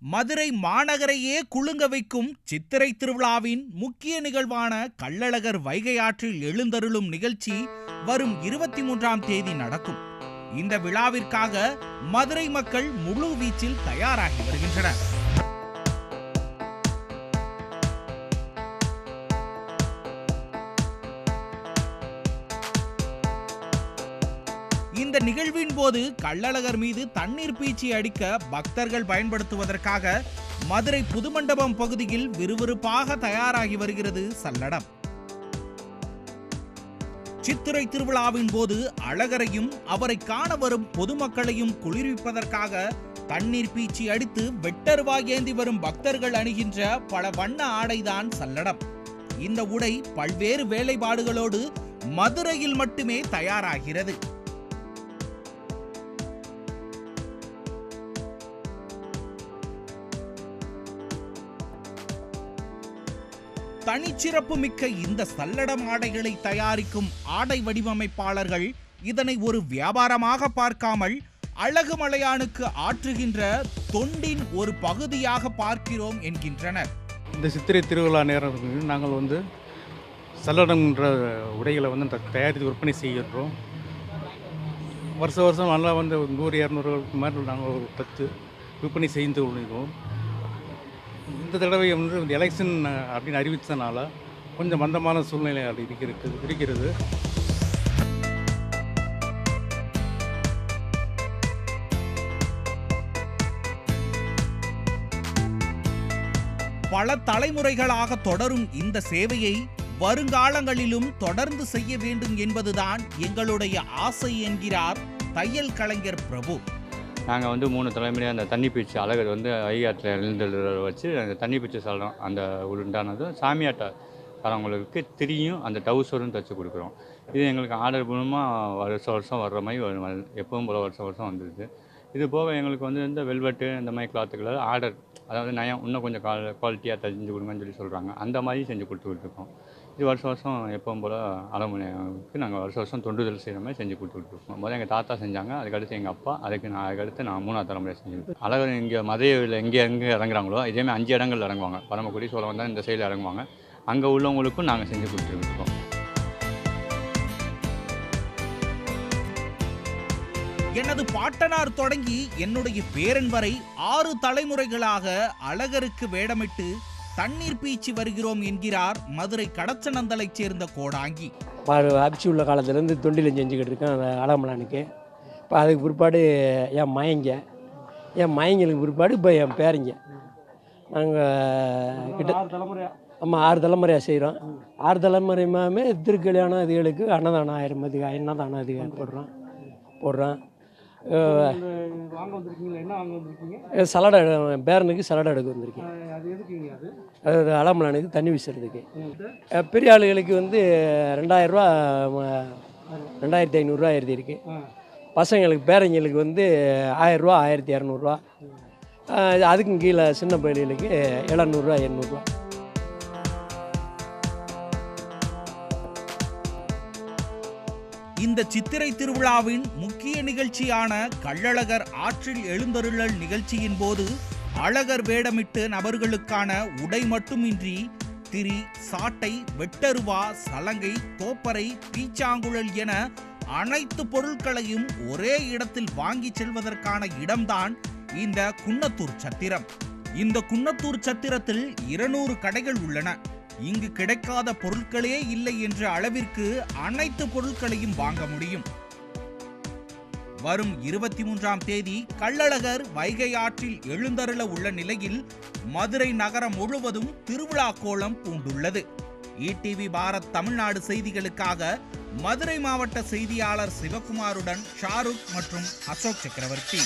மதுரை மாநகரையே குலுங்க வைக்கும் சித்திரை திருவிழாவின் முக்கிய நிகழ்வான கள்ளழகர் வைகை ஆற்றில் எழுந்தருளும் நிகழ்ச்சி வரும் இருபத்தி மூன்றாம் தேதி நடக்கும். இந்த விழாவிற்காக மதுரை மக்கள் முழு வீச்சில் தயாராகி வருகின்றனர். இந்த நிகழ்வின் போது கள்ளழகர் மீது தண்ணீர் பீச்சி அடிக்க பக்தர்கள் பயன்படுத்துவதற்காக மதுரை புதுமண்டபம் பகுதியில் விறுவிறுப்பாக தயாராகி வருகிறது சல்லடம். சித்திரை திருவிழாவின் போது அழகரையும் அவரை காண வரும் பொதுமக்களையும் குளிர்விப்பதற்காக தண்ணீர் பீச்சி அடித்து வெட்டருவாய் ஏந்தி வரும் பக்தர்கள் அணுகின்ற பல வண்ண ஆடைதான் சல்லடம். இந்த உடை பல்வேறு வேலைப்பாடுகளோடு மதுரையில் மட்டுமே தயாராகிறது. தனிச்சிறப்பு மிக்க இந்த சல்லடம் ஆடைகளை தயாரிக்கும் ஆடை வடிவமைப்பாளர்கள் இதனை ஒரு வியாபாரமாக பார்க்காமல் அழகு மலையானுக்கு ஆற்றுகின்ற தொண்டின் ஒரு பகுதியாக பார்க்கிறோம் என்கின்றனர். இந்த சித்திரை திருவிழா நேரம் நாங்கள் வந்து சல்லடம்ன்ற உடைகளை வந்து தயாரித்து விற்பனை செய்கின்றோம். வருஷம் வருஷம் நல்லா வந்து நூறு இரநூறுக்கு மேலே நாங்கள் ஒரு பத்து விற்பனை செய்து கொள்கிறோம் இந்த தடவை வந்து இந்த எலெக்ஷன் அப்படின்னு அறிவித்ததுனால கொஞ்சம் மந்தமான சூழ்நிலை அது இருக்கிறது இருக்கிறது. பல தலைமுறைகளாக தொடரும் இந்த சேவையை வருங்காலங்களிலும் தொடர்ந்து செய்ய வேண்டும் என்பதுதான் எங்களுடைய ஆசை என்கிறார் தையல் கலைஞர் பிரபு. நாங்கள் வந்து மூணு தலைமுறையாக அந்த தண்ணி பீச்சு அழகர் வந்து ஐயாற்றில் எழுந்தெழுற வச்சு அந்த தண்ணி பீச்சு சொல்கிறோம் அந்த உண்டானதும் சாமியாட்ட வரவங்களுக்கு திரியும் அந்த டவுசரும் தைச்சி கொடுக்குறோம் இது எங்களுக்கு ஆர்டர் மூலமாக வருஷம் வருஷம் வர்ற மாதிரி வரும். எப்பவும் போல் வருஷம் வருஷம் வந்துடுது இது போக எங்களுக்கு வந்து இந்த வெல்வெட்டு இந்த மாதிரி கிளாத்துக்களை ஆர்டர் அதாவது நயம் இன்னும் கொஞ்சம் கால் குவாலிட்டியாக செஞ்சு கொடுங்கன்னு சொல்லி சொல்கிறாங்க அந்த மாதிரி செஞ்சு கொடுத்துக்கிட்டுருக்கோம். இது வருஷம் வருஷம் எப்பவும் போல் அலமுனைக்கு நாங்கள் வருஷம் வருஷம் தொண்டுதல் செய்கிற மாதிரி செஞ்சு கொடுத்துட்ருக்கோம் முதல்ல எங்கள் தாத்தா செஞ்சாங்க அதுக்கடுத்து எங்கள் அப்பா அதுக்கு நான் அதுக்கடுத்து நான் மூணாவது தலைமுறை செஞ்சு அழகர் இங்கே மதுரையில் எங்கே எங்கே இறங்குறாங்களோ இதேமாதிரி அஞ்சு இடங்கள் இறங்குவாங்க. பரமக்குடி சோழம் தான் இந்த சைடில் இறங்குவாங்க. அங்கே உள்ளவங்களுக்கும் நாங்கள் செஞ்சு கொடுத்துருக்கோம் எனது பாட்டனார் தொடங்கி என்னுடைய பேரன் வரை ஆறு தலைமுறைகளாக அழகருக்கு வேடமிட்டு தண்ணீர் பீச்சி வருகிறோம் என்கிறார் மதுரை கடச்சனந்தலைச் சேர்ந்த கோடாங்கி. பாரு அபிச்சு உள்ள காலத்துலேருந்து தொண்டில் செஞ்சுக்கிட்டு இருக்கேன் அந்த அலமலானுக்கு இப்போ அதுக்கு பிற்பாடு என் மயங்க. என் மயங்களுக்கு பிற்பாடு இப்போ என் பேரங்க. நாங்கள் கிட்ட ஆமாம் ஆறு தலைமுறையாக செய்கிறோம். ஆறு தலைமுறையுமே திருக்கல்யாணம் இதுகளுக்கு அன்னதானம் ஆயிரம் அதுக்கு அன்னதானம் அதுக்கு போடுறோம். போடுறோம். சலாடை பேரனுக்கு சலாடை எடுக்க வந்திருக்கேன். அது அலமலானுக்கு தண்ணி வீசுறதுக்கு. பெரிய ஆளுகளுக்கு வந்து ரெண்டாயிரரூவா ரெண்டாயிரத்தி ஐநூறுரூவா எழுதியிருக்கு பசங்களுக்கு பேரங்களுக்கு வந்து ஆயிரரூவா ஆயிரத்தி இரநூறுவா அதுக்கும் கீழே சின்ன பயிர்களுக்கு எழுநூறுவா எண்ணூறுரூவா இந்த சித்திரை திருவிழாவின் முக்கிய நிகழ்ச்சியான கள்ளழகர் ஆற்றில் எழுந்தருளல் நிகழ்ச்சியின் போது அழகர் வேடமிட்டு நபர்களுக்கான உடை மட்டுமின்றி திரி சாட்டை வெட்டருவா சலங்கை தோப்பரை பீச்சாங்குழல் என அனைத்து பொருட்களையும் ஒரே இடத்தில் வாங்கிச் செல்வதற்கான இடம்தான் இந்த குன்னத்தூர் சத்திரம். இந்த குன்னத்தூர் சத்திரத்தில் இருநூறு கடைகள் உள்ளன. இங்கு கிடைக்காத பொருட்களே இல்லை என்ற அளவிற்கு அனைத்து பொருட்களையும் வாங்க முடியும். வரும் இருபத்தி மூன்றாம் தேதி கள்ளழகர் வைகை ஆற்றில் எழுந்தருள உள்ள நிலையில் மதுரை நகரம் முழுவதும் திருவிழா கோலம் பூண்டுள்ளது இடிவி பாரத் தமிழ்நாடு செய்திகளுக்காக மதுரை மாவட்ட செய்தியாளர் சிவகுமாருடன் ஷாருக் மற்றும் அசோக் சக்கரவர்த்தி.